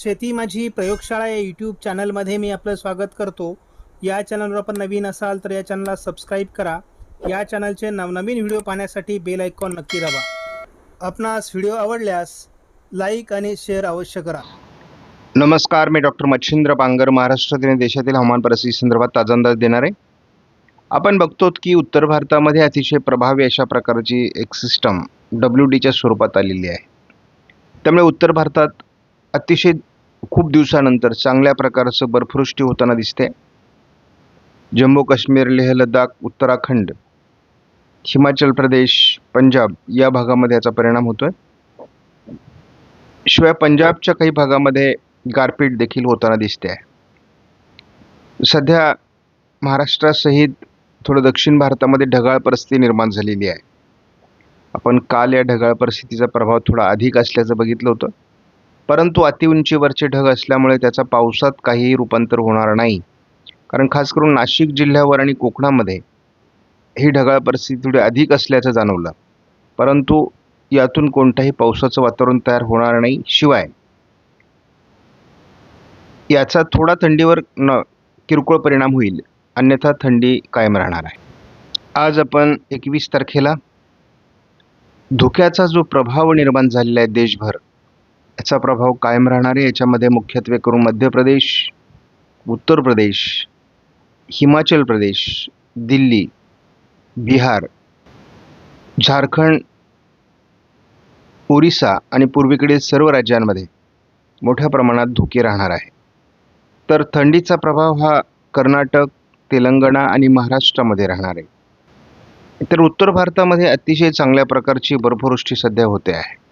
शेती माझी प्रयोगशाळा या यूट्यूब चॅनलमध्ये मी आपलं स्वागत करतो. या चॅनलवर आपण नवीन असाल तर या चॅनलला सबस्क्राईब करा. या चॅनलचे नवनवीन व्हिडिओ पाहण्यासाठी बेल आयकॉन नक्की दाबा. आपणास व्हिडिओ आवडल्यास लाईक आणि शेअर अवश्य करा. नमस्कार मी डॉक्टर मच्छिंद्र बांगर महाराष्ट्रातील आणि देशातील हवामान परिस्थिती संदर्भात ताजा अंदाज देणार आहे. आपण बघतो की उत्तर भारतामध्ये अतिशय प्रभावी अशा प्रकारची एक सिस्टम डब्ल्यू डीच्या स्वरूपात आलेली आहे. त्यामुळे उत्तर भारतात अतिशय खूप दिवसानंतर चांगल्या प्रकारचं बर्फवृष्टी होताना दिसते. जम्मू काश्मीर लेह लडाख उत्तराखंड हिमाचल प्रदेश पंजाब या भागामध्ये याचा परिणाम होतोय. शिवाय पंजाबच्या काही भागामध्ये गारपीट देखील होताना दिसते. आहे सध्या महाराष्ट्रासहित थोडं दक्षिण भारतामध्ये ढगाळ परिस्थिती निर्माण झालेली आहे. आपण काल या ढगाळ परिस्थितीचा प्रभाव थोडा अधिक असल्याचं बघितलं होतं. परंतु अतिउंचीवरचे ढग असल्यामुळे त्याचा पावसात काहीही रूपांतर होणार नाही. कारण खास करून नाशिक जिल्ह्यावर आणि कोकणामध्ये ही ढगाळ परिस्थिती थोडी अधिक असल्याचं जाणवलं. परंतु यातून कोणत्याही पावसाचं वातावरण तयार होणार नाही. शिवाय याचा थोडा थंडीवर न किरकोळ परिणाम होईल. अन्यथा थंडी कायम राहणार आहे. आज आपण एकवीस तारखेला धुक्याचा जो प्रभाव निर्माण झालेला आहे देशभर याचा प्रभाव कायम राहणार आहे याच्यामध्ये मुख्यत्वे करून मध्य प्रदेश उत्तर प्रदेश हिमाचल प्रदेश दिल्ली बिहार झारखंड ओरिसा आणि पूर्वेकडील सर्व राज्यांमध्ये मोठ्या प्रमाणात धुके राहणार आहे. तर थंडीचा प्रभाव हा कर्नाटक तेलंगणा आणि महाराष्ट्रामध्ये राहणार आहे. तर उत्तर भारतामध्ये अतिशय चांगल्या प्रकारची बर्फवृष्टी सध्या होते आहे.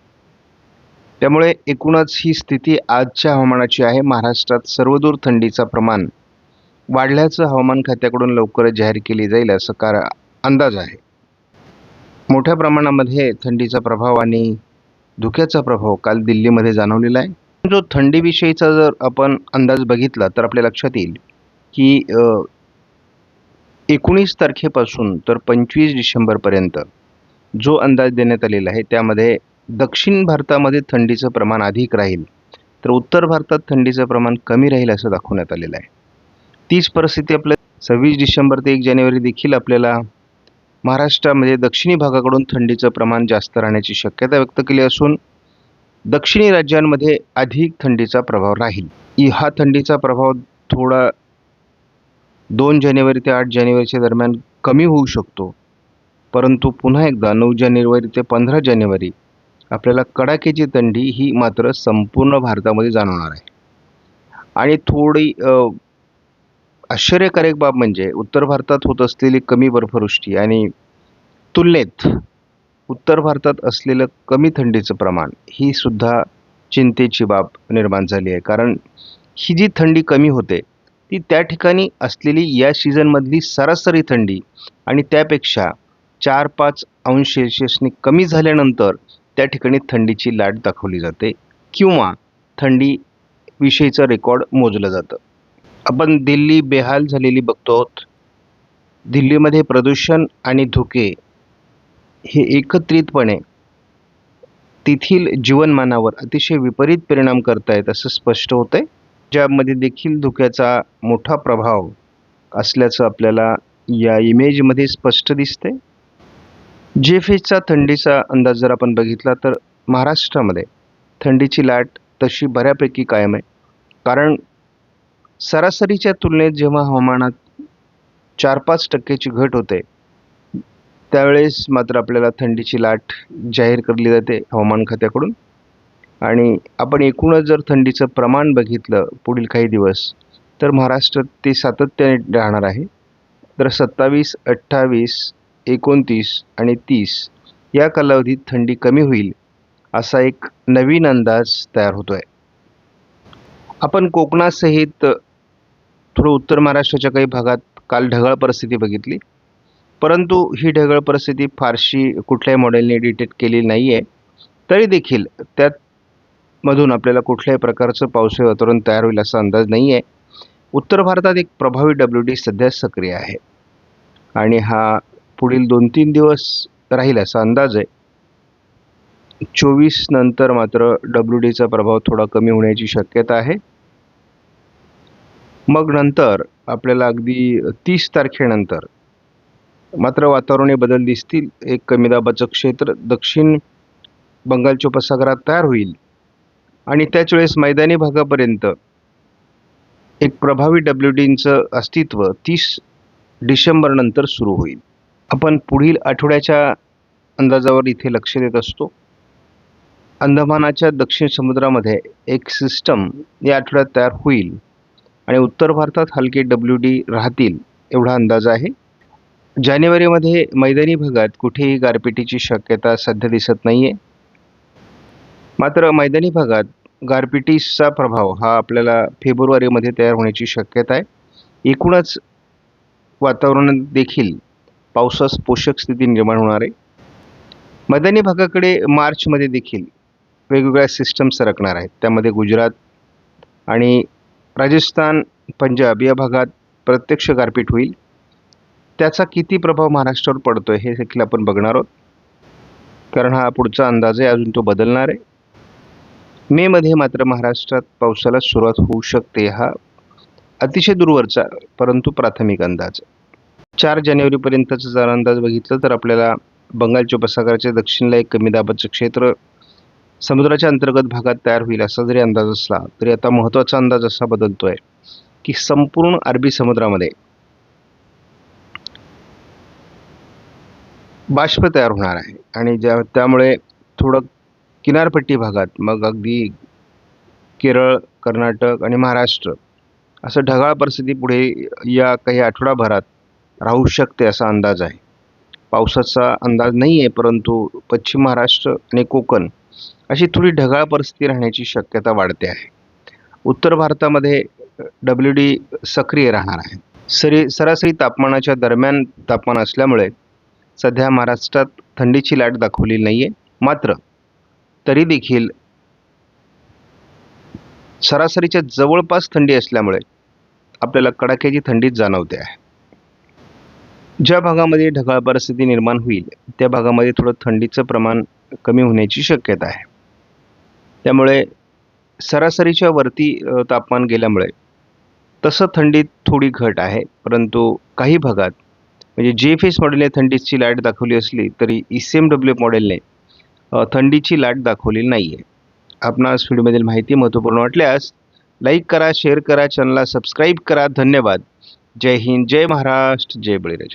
त्यामुळे एकूणच ही स्थिती आजच्या हवामानाची आहे. महाराष्ट्रात सर्वदूर थंडीचं प्रमाण वाढल्याचं हवामान खात्याकडून लवकरच जाहीर केली जाईल असं कार अंदाज आहे. मोठ्या प्रमाणामध्ये थंडीचा प्रभाव आणि धुक्याचा प्रभाव काल दिल्लीमध्ये जाणवलेला आहे. जो थंडीविषयीचा जर आपण अंदाज बघितला तर आपल्या लक्षात येईल की एकोणीस तारखेपासून तर पंचवीस डिसेंबरपर्यंत जो अंदाज देण्यात आलेला आहे त्यामध्ये दक्षिण भारतामध्ये थंडीचं प्रमाण अधिक राहील तर उत्तर भारतात थंडीचं प्रमाण कमी राहील असं दाखवण्यात आलेलं आहे. तीच परिस्थिती आपल्या सव्वीस डिसेंबर ते एक जानेवारी देखील आपल्याला महाराष्ट्रामध्ये दक्षिणी भागाकडून थंडीचं प्रमाण जास्त राहण्याची शक्यता व्यक्त केली असून दक्षिणी राज्यांमध्ये अधिक थंडीचा प्रभाव राहील. हा थंडीचा प्रभाव थोडा दोन जानेवारी ते आठ जानेवारीच्या दरम्यान कमी होऊ शकतो परंतु पुन्हा एकदा नऊ जानेवारी ते पंधरा जानेवारी आपल्याला कडाक्याची थंडी ही मात्र संपूर्ण भारतामध्ये जाणवणार आहे. आणि थोडी आश्चर्यकारक बाब म्हणजे उत्तर भारतात होत असलेली कमी बर्फवृष्टी आणि तुलनेत उत्तर भारतात असलेलं कमी थंडीचं प्रमाण ही सुद्धा चिंतेची बाब निर्माण झाली आहे. कारण ही जी थंडी कमी होते ती त्या ठिकाणी असलेली या सीझनमधली सरासरी थंडी आणि त्यापेक्षा चार पाच अंश सेल्शियसने कमी झाल्यानंतर त्या ठिकाणी थंडीची लाट दाखवली जाते किंवा थंडी विषयीचं रेकॉर्ड मोजलं जातं. आपण दिल्ली बेहाल झालेली बघतो आहोत. दिल्लीमध्ये प्रदूषण आणि धुके हे एकत्रितपणे तेथील जीवनमानावर अतिशय विपरीत परिणाम करतायत असं स्पष्ट होतंय. ज्यामध्ये देखील धुक्याचा मोठा प्रभाव असल्याचं आपल्याला या इमेजमध्ये स्पष्ट दिसतंय. जे फेजचा थंडीचा अंदाज जर आपण बघितला तर महाराष्ट्रामध्ये थंडीची लाट तशी बऱ्यापैकी कायम आहे. कारण सरासरीच्या तुलनेत जेव्हा हवामानात चार पाच टक्क्याची घट होते त्यावेळेस मात्र आपल्याला थंडीची लाट जाहीर केली जाते हवामान खात्याकडून. आणि आपण एकूणच जर थंडीचं प्रमाण बघितलं पुढील काही दिवस तर महाराष्ट्रात ते सातत्याने राहणार आहे. तर सत्तावीस अठ्ठावीस एकोणतीस आणि तीस या कालावधीत थंडी कमी होईल असा एक नवीन अंदाज तयार होतो आहे आपण कोकणासहित थोडं उत्तर महाराष्ट्राच्या काही भागात काल ढगाळ परिस्थिती बघितली. परंतु ही ढगाळ परिस्थिती फारशी कुठल्याही मॉडेलने डिटेक्ट केलेली नाही आहे तरी देखील त्यात मधून आपल्याला कुठल्याही प्रकारचं पावसाळी वातावरण तयार होईल असा अंदाज नाही आहे उत्तर भारतात एक प्रभावी डब्ल्यू डी सध्या सक्रिय आहे. आणि हा पुढील दोन तीन दिवस राहील असा अंदाज आहे. चोवीस नंतर मात्र डब्ल्यू डीचा प्रभाव थोडा कमी होण्याची शक्यता आहे. मग नंतर आपल्याला अगदी तीस तारखेनंतर मात्र वातावरणी बदल दिसतील. एक कमी दाबाचं क्षेत्र दक्षिण बंगालच्या उपसागरात तयार होईल. आणि त्याच वेळेस मैदानी भागापर्यंत एक प्रभावी डब्ल्यू डीचं अस्तित्व तीस डिसेंबरनंतर सुरू होईल. आपण पुढील आठवड्याच्या अंदाजावर इथे लक्ष देत असतो. अंदमानाच्या दक्षिण समुद्रामध्ये एक सिस्टम या आठवड्यात तयार होईल आणि उत्तर भारतात हलके डब्ल्यू डी राहतील एवढा अंदाज आहे. जानेवारीमध्ये मैदानी भागात कुठेही गारपिटीची शक्यता सध्या दिसत नाही आहे मात्र मैदानी भागात गारपिटीचा प्रभाव हा आपल्याला फेब्रुवारीमध्ये तयार होण्याची शक्यता आहे. एकूणच वातावरण देखील पावसास पोषक स्थिती निर्माण होणार आहे. मैदानी भागाकडे मार्चमध्ये देखील वेगवेगळ्या सिस्टम सरकणार आहेत. त्यामध्ये गुजरात आणि राजस्थान पंजाब या भागात प्रत्यक्ष गारपीट होईल. त्याचा किती प्रभाव महाराष्ट्रावर पडतो आहे हे देखील आपण बघणार आहोत. कारण हा पुढचा अंदाज आहे अजून तो बदलणार आहे. मेमध्ये मात्र महाराष्ट्रात पावसाला सुरुवात होऊ शकते हा अतिशय दूरवरचा परंतु प्राथमिक अंदाज. आहे चार जानेवारीपर्यंतचा जर अंदाज बघितलं तर आपल्याला बंगालच्या उपसागराच्या दक्षिणला एक कमी दाबाचं क्षेत्र समुद्राच्या अंतर्गत भागात तयार होईल असा जरी अंदाज असला तरी आता महत्त्वाचा अंदाज असा बदलतो आहे की संपूर्ण अरबी समुद्रामध्ये बाष्प तयार होणार आहे. आणि ज्या त्यामुळे थोडं किनारपट्टी भागात मग अगदी केरळ कर्नाटक आणि महाराष्ट्र असं ढगाळ परिस्थिती पुढे या काही आठवडाभरात राहू शकते असा अंदाज आहे. पावसाचा अंदाज नाही आहे परंतु पश्चिम महाराष्ट्र आणि कोकण अशी थोडी ढगाळ परिस्थिती राहण्याची शक्यता वाढते आहे. उत्तर भारतामध्ये डब्ल्यू डी सक्रिय राहणार आहे. सरी सरासरी तापमानाच्या दरम्यान तापमान असल्यामुळे सध्या महाराष्ट्रात थंडीची लाट दाखवली नाही आहे मात्र तरी देखील सरासरीच्या जवळपास थंडी असल्यामुळे आपल्याला कडाक्याची थंडीच जाणवते आहे. ज्या भागामध्ये ढगाळ परिस्थिती निर्माण होईल त्या भागामध्ये थोडं थंडीचं प्रमाण कमी होण्याची शक्यता आहे. त्यामुळे सरासरीच्या वरती तापमान गेल्यामुळे तसं थंडीत थोडी घट आहे परंतु काही भागात म्हणजे जे एफ एस मॉडेलने थंडीची लाट दाखवली असली तरी ई सी एम डब्ल्यू मॉडेलने थंडीची लाट दाखवलेली नाही आहे आपणास व्हिडिओमधील माहिती महत्त्वपूर्ण वाटल्यास लाईक करा शेअर करा चॅनलला सबस्क्राईब करा. धन्यवाद. जय हिंद जय महाराष्ट्र जय बळीराजा.